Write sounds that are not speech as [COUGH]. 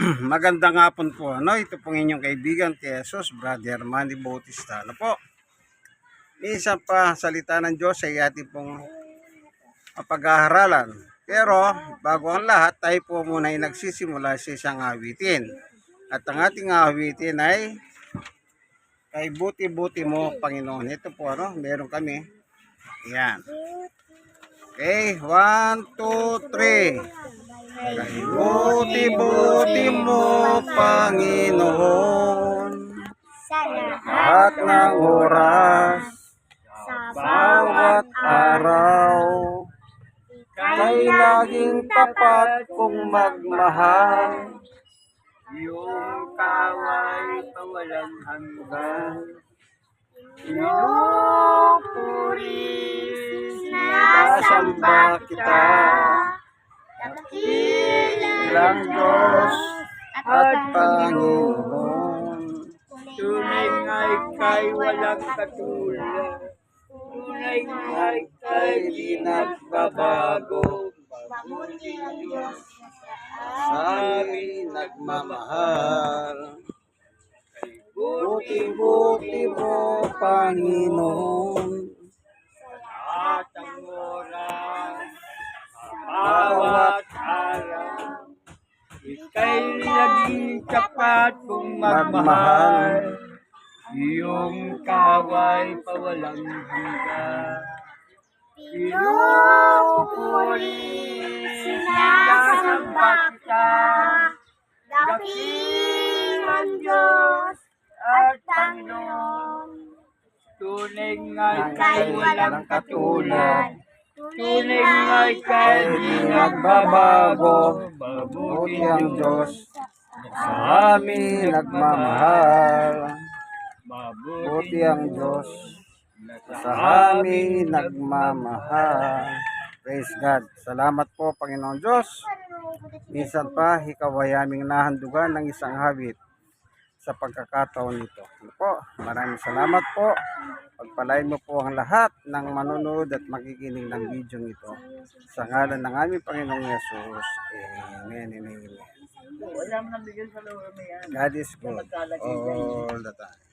[CLEARS THROAT] Magandang hapon po. Ano? Ito pong inyong kaibigan, kay Jesus, Brother Manny Bautista. Ano po? Minsan pa salita ng Diyos ay ating pong mapag-aharalan. Pero bago ang lahat, tayo po muna ay nagsisimula sa isang awitin. At ang ating awitin ay kay buti-buti mo, Panginoon. Ito po, ano? Meron kami. Yan. Okay, 1, 2, 3 buti-buti mo, Panginoon, lahat ng oras, bawat araw, kay laging tapat kong magmahal. Yung kaway pawalang hanggan, Pinupuri, sinasamba kita, dakilang ilang Diyos at Panginoon. Tunay nga'y kay walang katulad. Tunay nga'y kay di nagbabago. Mabuti ang Diyos Sa amin nagmamahal. Buti-buti mo, Panginoon. Tapat kung magmahal. Iyong kaway pawalang hanggan. Pinupuri, sinasamba kita dakilang Diyos at Panginoon Tunay nga'y kay walang katulad. Tunay nga'y kay di nagbabago. Buti ang Diyos sa amin nagmamahal. Buti ang Diyos sa amin nagmamahal. Praise God. Salamat po, Panginoon Diyos. Minsan pa, ikaw ay aming nahandugan ng isang habit sa pagkakataon nito. Ano po? Maraming salamat po. Pagpalain mo po ang lahat ng manonood at makikinig ng video ito. Sa ngalan ng aming Panginoong Yesus. Amen and amen. God is good all the time.